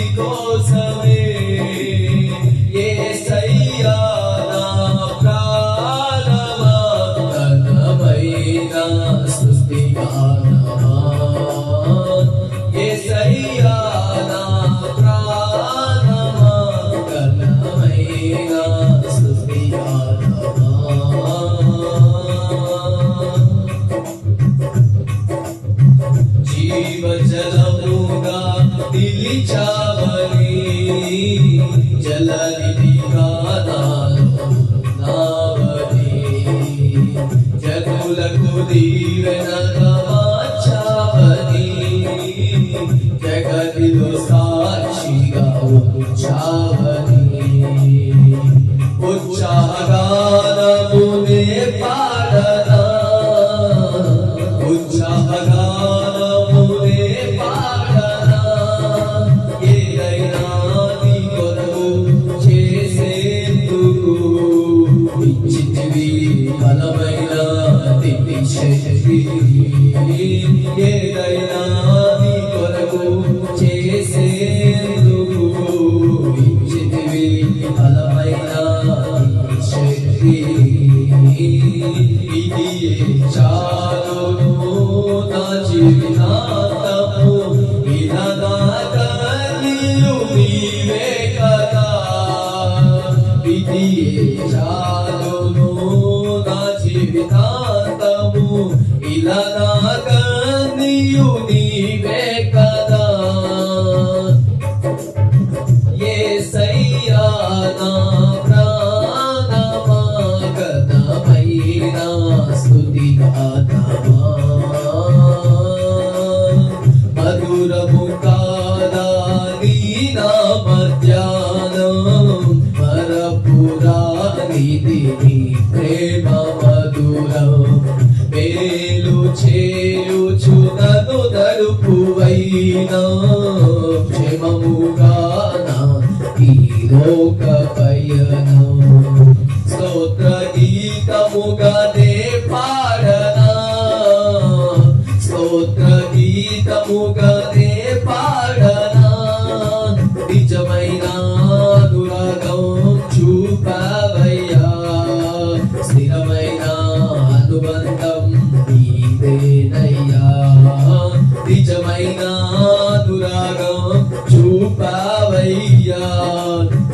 你多残忍！కలుపువైనా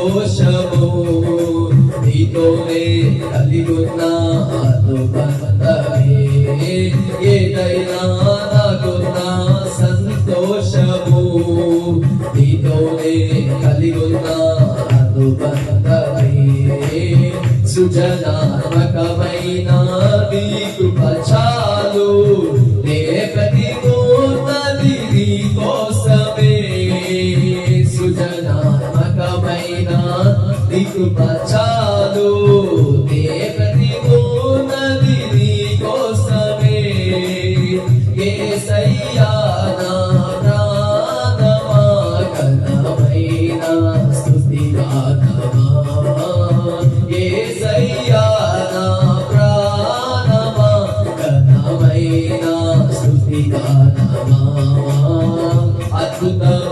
సంతోషము. నీతోనే కలిగున్న ఆత్మబంధమే ఏదైనా నాకున్న సంతోషము. నీతోనే కలిగున్న ఆత్మబంధమే సృజనాత్మకమైన నీ కృప చాలు. నే ప్రతి సిగ్గుపరచాదు దేవతి ఉన్నది నీ కోసమే ఏ సయ్యా నా ప్రాణమా కనమైన స్థుతి గానమా ఏ సయ్యా నా ప్రాణమా కనమైన స్థుతి గానమా అద్భుతం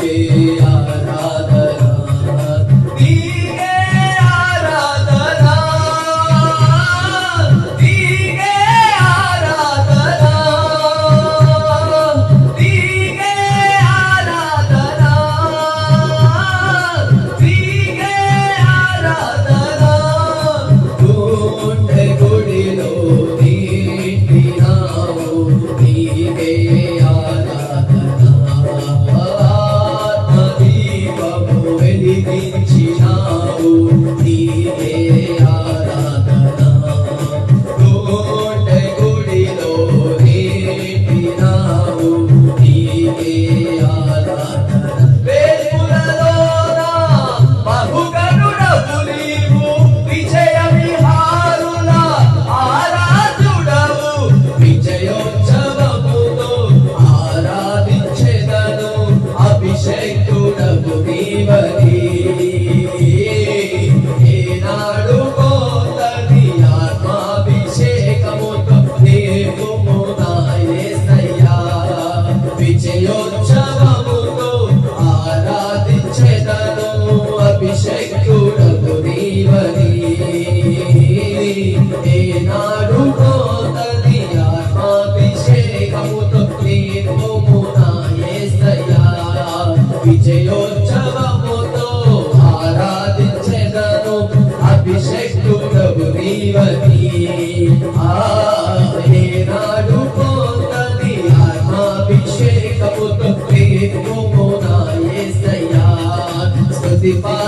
के आराध જીવતી આવે નાડુ પોતાની આત્માભિષેક પુત્ર પ્રેમ મોના એ સયા સ્તુતિ પા